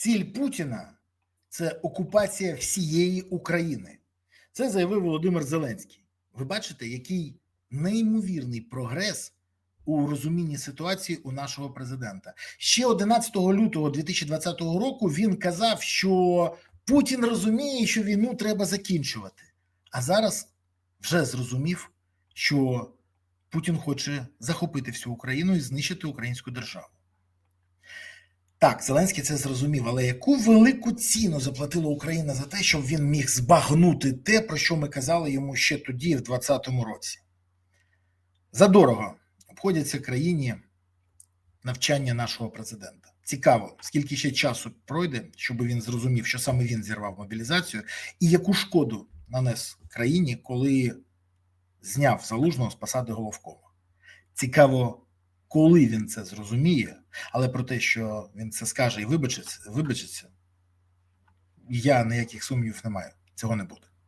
Ціль Путіна це окупація всієї України. Це заявив Володимир Зеленський. Ви бачите, який неймовірний прогрес у розумінні ситуації у нашого президента. Ще 11 лютого 2020 року він казав, що Путін розуміє, що війну треба закінчувати. А зараз вже зрозумів, що Путін хоче захопити всю Україну і знищити українську державу. Так, Зеленський це зрозумів, але яку велику ціну заплатила Україна за те, щоб він міг збагнути те, про що ми казали йому ще тоді, в 2020 році? Задорого обходяться країні навчання нашого президента. Цікаво, скільки ще часу пройде, щоб він зрозумів, що саме він зірвав мобілізацію, і яку шкоду нанес країні, коли зняв залужного з посади головкома. Цікаво, коли він це зрозуміє, але про те, що він це скаже і вибачиться, вибачиться, я ніяких сумнівів не маю. Цього не буде.